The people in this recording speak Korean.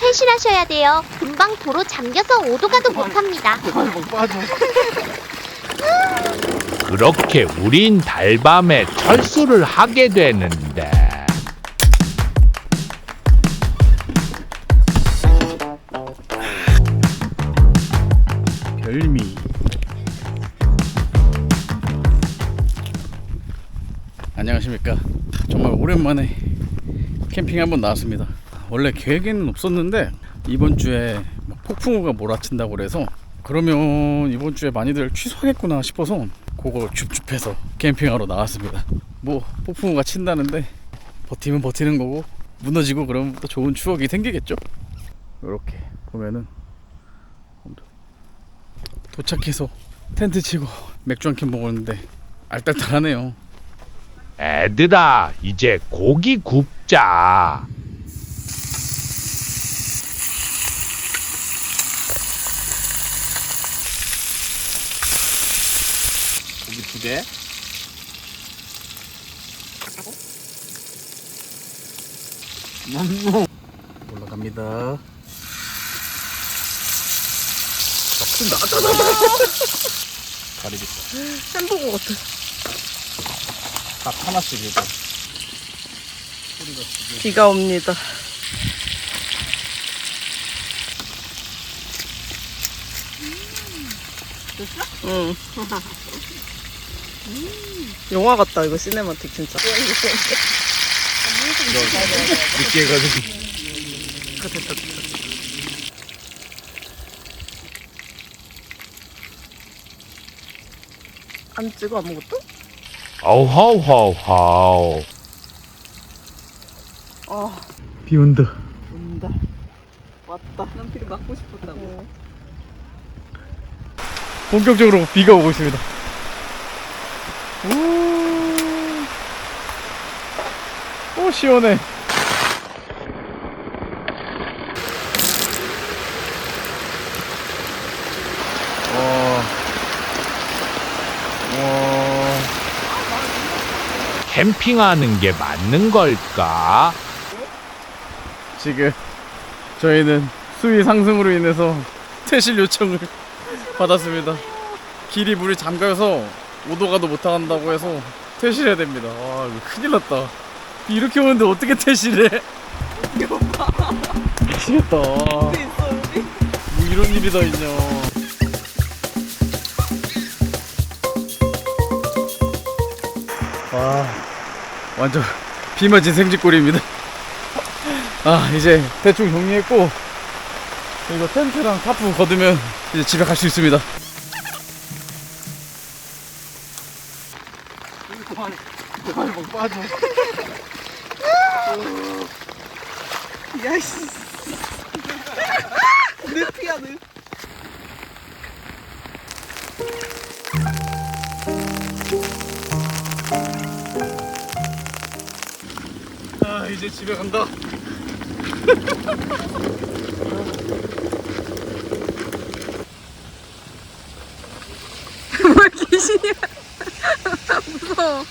퇴실하셔야 돼요. 금방 도로 잠겨서 오도 가도 못합니다. 뭐 빠져. 그렇게 우린 달밤에 철수를 하게 되는데 별미. 안녕하십니까. 정말 오랜만에 캠핑 한번 나왔습니다. 원래 계획에는 없었는데 이번 주에 막 폭풍우가 몰아친다고 그래서 그러면 이번 주에 많이들 취소하겠구나 싶어서 그거 줍줍해서 캠핑하러 나왔습니다. 뭐 폭풍우가 친다는데 버티면 버티는 거고 무너지고 그러면 또 좋은 추억이 생기겠죠. 이렇게 보면은 도착해서 텐트 치고 맥주 한 캔 먹었는데 알딸딸하네요. 애들아 이제 고기 굽자 고기 두 개. 올라갑니다. 뜬다. 가리비다. 햄버거 같아. 딱 하나씩 이거. 비가 옵니다. 응. 영화 같다 이거 시네마틱 진짜. 늦게 해가지고. 됐다 됐다. 안 찍어 아무것도? 어허허허 아비 온다. 온다. 왔다. 난 비를 맞고 싶었다고. 본격적으로 비가 오고 있습니다. 오, 오 시원해. 와, 와, 캠핑하는 게 맞는 걸까? 지금 저희는 수위 상승으로 인해서 퇴실 요청을 받았습니다. 길이 물이 잠가서 오도 가도 못 한다고 해서 퇴실해야 됩니다. 와 이거 큰일 났다. 비 이렇게 오는데 어떻게 퇴실해? 미치겠다. 뭐. 이런 일이 다 있냐. 와 완전 비 맞은 생쥐꼴입니다. 아 이제 대충 정리했고 이거 텐트랑 타프 걷으면 이제 집에 갈 수 있습니다. 그만 그만 뭐 빠져. 야이씨. 늪이야 늪. 아 이제 집에 간다. 뭘 귀신이야. 무서워.